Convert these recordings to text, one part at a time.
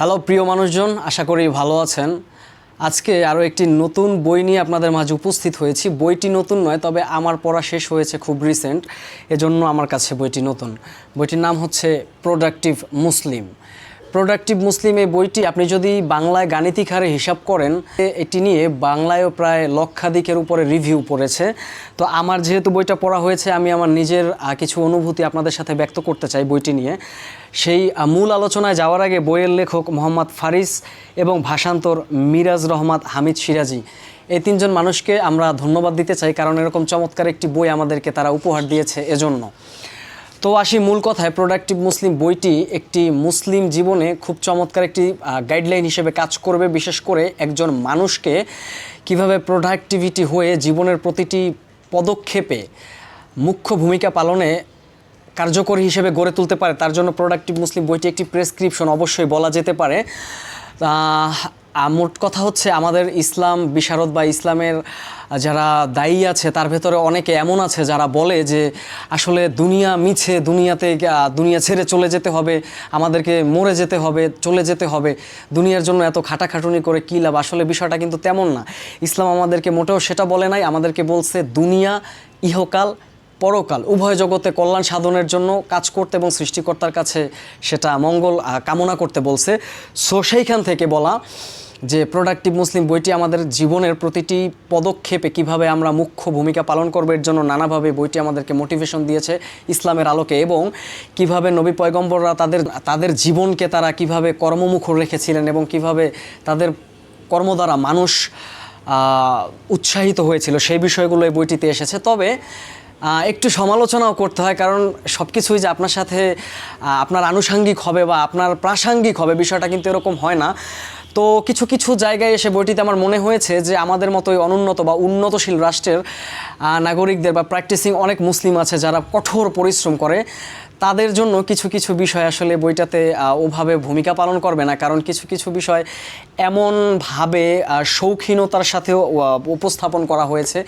Hello, প্রিয় মানুষজন, আশা করি ভালো আছেন। আজকে আরও একটি নতুন বই নিয়ে আপনাদের মাঝে উপস্থিত হয়েছি। বইটি নতুন নয়, তবে আমার পড়া শেষ হয়েছে খুব রিসেন্ট এজন্য আমার কাছে বইটি নতুন। বইটির নাম হচ্ছে প্রোডাক্টিভ মুসলিম প্রোডাক্টিভ মুসলিম এই বইটি আপনি যদি বাংলায় গাণিতিক হারে হিসাব করেন এটি নিয়ে বাংলায়ও প্রায় লক্ষাধিকের উপরে রিভিউ পড়েছে। তো আমার যেহেতু বইটা পড়া হয়েছে, আমি আমার নিজের কিছু অনুভূতি আপনাদের সাথে ব্যক্ত করতে চাই বইটি নিয়ে। সেই মূল আলোচনায় যাওয়ার আগে বইয়ের লেখক মোহাম্মদ ফারিস এবং ভাষান্তর মিরাজ রহমান হামিদ সিরাজি এই তিনজন মানুষকে আমরা ধন্যবাদ দিতে চাই কারণ এরকম চমৎকার একটি বই আমাদেরকে তারা উপহার দিয়েছে এজন্য। তো আসি মূল কথায় প্রোডাক্টিভ মুসলিম বইটি একটি মুসলিম জীবনে খুব চমৎকার একটি গাইডলাইন হিসেবে কাজ করবে, বিশেষ করে একজন মানুষকে কীভাবে প্রোডাক্টিভিটি হয়ে জীবনের প্রতিটি পদক্ষেপে মুখ্য ভূমিকা পালনে কার্যকরী হিসেবে গড়ে তুলতে পারে, তার জন্য প্রোডাক্টিভ মুসলিম বইটি একটি প্রেসক্রিপশন অবশ্যই বলা যেতে পারে। মোট কথা হচ্ছে আমাদের ইসলাম, বিশারদ বা ইসলামের যারা দায়ী আছে, তার ভেতরে অনেকে এমন আছে যারা বলে যে আসলে দুনিয়া মিছে, দুনিয়াতে দুনিয়া ছেড়ে চলে যেতে হবে, আমাদেরকে মরে যেতে হবে, চলে যেতে হবে। দুনিয়ার জন্য এত খাটাখাটুনি করে কী লাভ? আসলে বিষয়টা কিন্তু তেমন না। ইসলাম আমাদেরকে মোটেও সেটা বলে নাই, আমাদেরকে বলছে দুনিয়া ইহকাল পরকাল। উভয় জগতে কল্যাণ সাধনের জন্য কাজ করতে এবং সৃষ্টিকর্তার কাছে সেটা মঙ্গল কামনা করতে বলছে। সো সেইখান থেকে বলা যে প্রোডাক্টিভ মুসলিম বইটি আমাদের জীবনের প্রতিটি পদক্ষেপে কীভাবে আমরা মুখ্য ভূমিকা পালন করব এর জন্য নানাভাবে বইটি আমাদেরকে মোটিভেশন দিয়েছে ইসলামের আলোকে এবং কীভাবে নবী পয়গম্বররা তাদের তাদের জীবনকে তারা কীভাবে কর্মমুখর রেখেছিলেন এবং কীভাবে তাদের কর্ম দ্বারা মানুষ উৎসাহিত হয়েছিল সেই বিষয়গুলো এই বইটিতে এসেছে। তবে একটু সমালোচনাও করতে হয়, কারণ সব কিছুই যে আপনার সাথে আপনার আনুষাঙ্গিক হবে বা আপনার প্রাসাঙ্গিক হবে বিষয়টা কিন্তু এরকম হয় না। তো কিছু কিছু জায়গায় এসে বইটিতে আমার মনে হয়েছে যে আমাদের মতোই অনুন্নত বা উন্নতশীল রাষ্ট্রের নাগরিকদের বা প্র্যাকটিসিং অনেক মুসলিম আছে যারা কঠোর পরিশ্রম করে। তাদের জন্য কিছু কিছু বিষয় আসলে বইটাতে ওভাবে ভূমিকা পালন করবে না। কারণ কিছু কিছু বিষয় এমনভাবে শৌখিনতার সাথেও উপস্থাপন করা হয়েছে,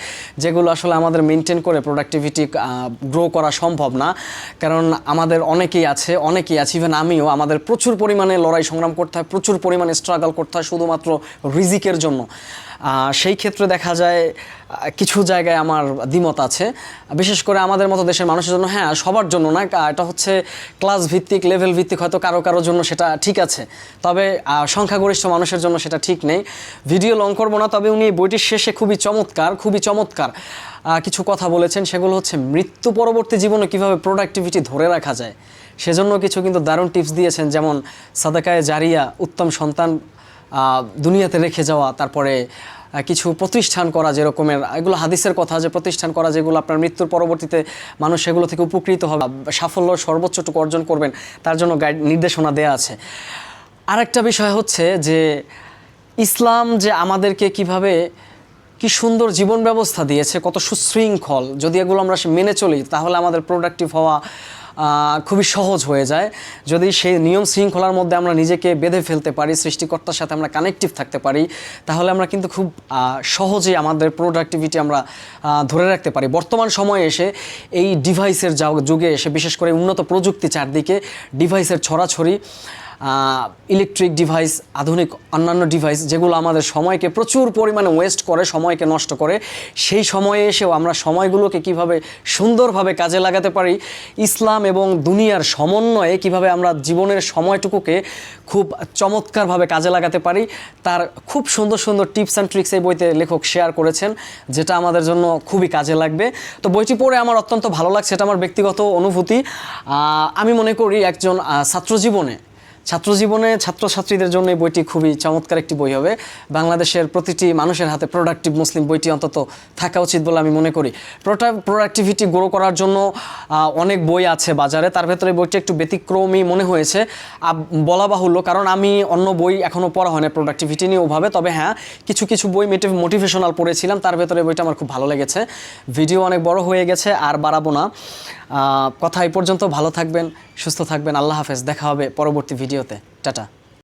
যেগুলো আসলে আমাদের মেনটেন করে প্রোডাক্টিভিটি গ্রো করা সম্ভব না। কারণ আমাদের অনেকেই আছে অনেকেই আছে ইভেন আমিও, আমাদের প্রচুর পরিমাণে লড়াই সংগ্রাম করতে হয়, প্রচুর পরিমাণে স্ট্রাগল করতে হয় শুধুমাত্র রিজিকের জন্য। সেই ক্ষেত্রে দেখা যায় কিছু জায়গায় আমার দ্বিমত আছে। বিশেষ করে আমাদের মতো দেশের মানুষের জন্য হ্যাঁ সবার জন্য না এটা হচ্ছে ক্লাস ভিত্তিক লেভেল ভিত্তিক হয়তো কারও কারও জন্য সেটা ঠিক আছে। তবে সংখ্যাগরিষ্ঠ মানুষের জন্য সেটা ঠিক নেই। ভিডিও লং করব না, তবে উনি বইটির শেষে খুবই চমৎকার খুবই চমৎকার কিছু কথা বলেছেন। সেগুলো হচ্ছে, মৃত্যু পরবর্তী জীবনে কীভাবে প্রোডাক্টিভিটি ধরে রাখা যায়? সেজন্য কিছু কিন্তু দারুণ টিপস দিয়েছেন, যেমন, সাদাকায় জারিয়া, উত্তম সন্তান দুনিয়াতে রেখে যাওয়া, তারপরে কিছু প্রতিষ্ঠান করা যেরকমের এগুলো হাদিসের কথা যে প্রতিষ্ঠান করা যেগুলো আপনার মৃত্যুর পরবর্তীতে মানুষ সেগুলো থেকে উপকৃত হবে, সাফল্য সর্বোচ্চটুকু অর্জন করবেন, তার জন্য গাইড নির্দেশনা দেয়া আছে। আরেকটা বিষয় হচ্ছে যে, ইসলাম যে আমাদেরকে কীভাবে, কি সুন্দর জীবন ব্যবস্থা দিয়েছে, কত সুশৃঙ্খল, যদি এগুলো আমরা মেনে চলি, তাহলে আমাদের প্রোডাক্টিভ হওয়া খুবই সহজ হয়ে যায়। যদি সেই নিয়ম শৃঙ্খলার মধ্যে আমরা নিজেকে বেঁধে ফেলতে পারি, সৃষ্টিকর্তার সাথে আমরা কানেকটিভ থাকতে পারি, তাহলে আমরা কিন্তু খুব সহজেই আমাদের প্রোডাক্টিভিটি আমরা ধরে রাখতে পারি। বর্তমান সময়ে এসে এই ডিভাইসের যা- যুগে এসে বিশেষ করে উন্নত প্রযুক্তি চারদিকে ডিভাইসের ছড়াছড়ি ইলেকট্রিক ডিভাইস আধুনিক অন্যান্য ডিভাইস যেগুলো আমাদের সময়কে প্রচুর পরিমাণে ওয়েস্ট করে, সময়কে নষ্ট করে, সেই সময়ে এসেও আমরা সময়গুলোকে কীভাবে সুন্দরভাবে কাজে লাগাতে পারি, ইসলাম এবং দুনিয়ার সমন্বয়ে কীভাবে আমরা জীবনের সময়টুকুকে খুব চমৎকারভাবে কাজে লাগাতে পারি, তার খুব সুন্দর সুন্দর টিপস অ্যান্ড ট্রিক্স এই বইতে লেখক শেয়ার করেছেন, যেটা আমাদের জন্য খুবই কাজে লাগবে। তো বইটি পড়ে আমার অত্যন্ত ভালো লাগছে, এটা আমার ব্যক্তিগত অনুভূতি। আমি মনে করি একজন ছাত্র জীবনে ছাত্র জীবনে ছাত্রছাত্রীদের জন্য এই বইটি খুবই চমৎকার একটি বই হবে। বাংলাদেশের প্রতিটি মানুষের হাতে প্রোডাক্টিভ মুসলিম বইটি অন্তত থাকা উচিত বলে আমি মনে করি। প্রোডাক্টিভিটি গ্রো করার জন্য অনেক বই আছে বাজারে। তার ভেতরে বইটি একটু ব্যতিক্রমী মনে হয়েছে। বলা বাহুল্য, কারণ আমি অন্য বই এখনও পড়া হয় না প্রোডাক্টিভিটি নিয়ে ওভাবে। তবে হ্যাঁ কিছু কিছু বই মোটিভেশনাল পড়েছিলাম। তার ভেতরে বইটা আমার খুব ভালো লেগেছে। ভিডিও অনেক বড় হয়ে গেছে, আর বাড়াবো না। কথা এই পর্যন্ত। ভালো থাকবেন। সুস্থ থাকবেন আল্লাহ হাফেজ। দেখা হবে পরবর্তী ভিডিওতে। টাটা।